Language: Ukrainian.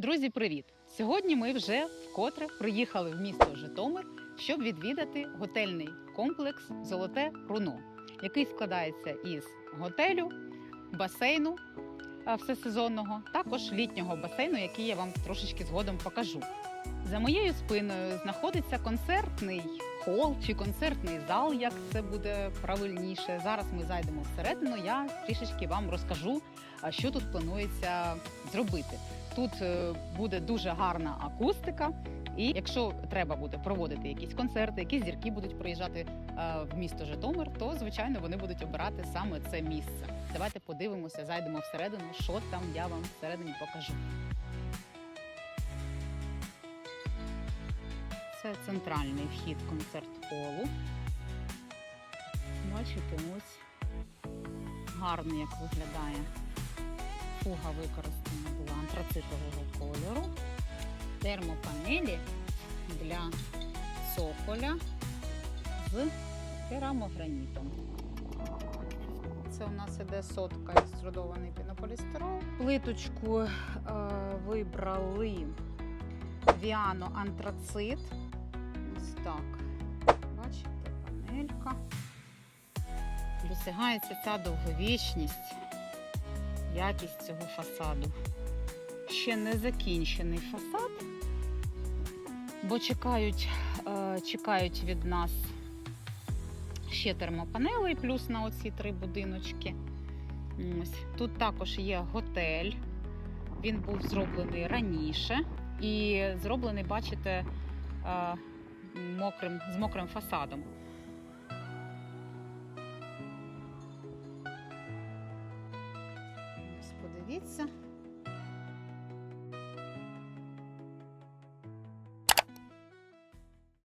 Друзі, привіт! Сьогодні ми вже вкотре приїхали в місто Житомир, щоб відвідати готельний комплекс Золоте Руно, який складається із готелю, басейну всесезонного, також літнього басейну, який я вам трошечки згодом покажу. За моєю спиною знаходиться концертний хол чи концертний зал, як це буде правильніше. Зараз ми зайдемо всередину. Я трішечки вам розкажу, що тут планується зробити. Тут е, буде дуже гарна акустика, і якщо треба буде проводити якісь концерти, якісь зірки будуть приїжджати е, в місто Житомир, то звичайно вони будуть обирати саме це місце. Давайте подивимося, зайдемо всередину, що там я вам всередині покажу. Це центральний вхід концерт-холу. Бачите, ось гарно як виглядає. Фуга використана була антрацитового кольору. Термопанелі для цоколя з керамогранітом. Це у нас іде сотка екструдований пінополістирол. Плиточку е, вибрали Віано антрацит. Ось так. Бачите, панелька. Досягається ця довговічність, якість цього фасаду. Ще не закінчений фасад, бо чекають, е, чекають від нас ще термопанелей, плюс на оці три будиночки. Ось. Тут також є готель. Він був зроблений раніше і зроблений, бачите, е, мокрим, з мокрим фасадом. Подивіться.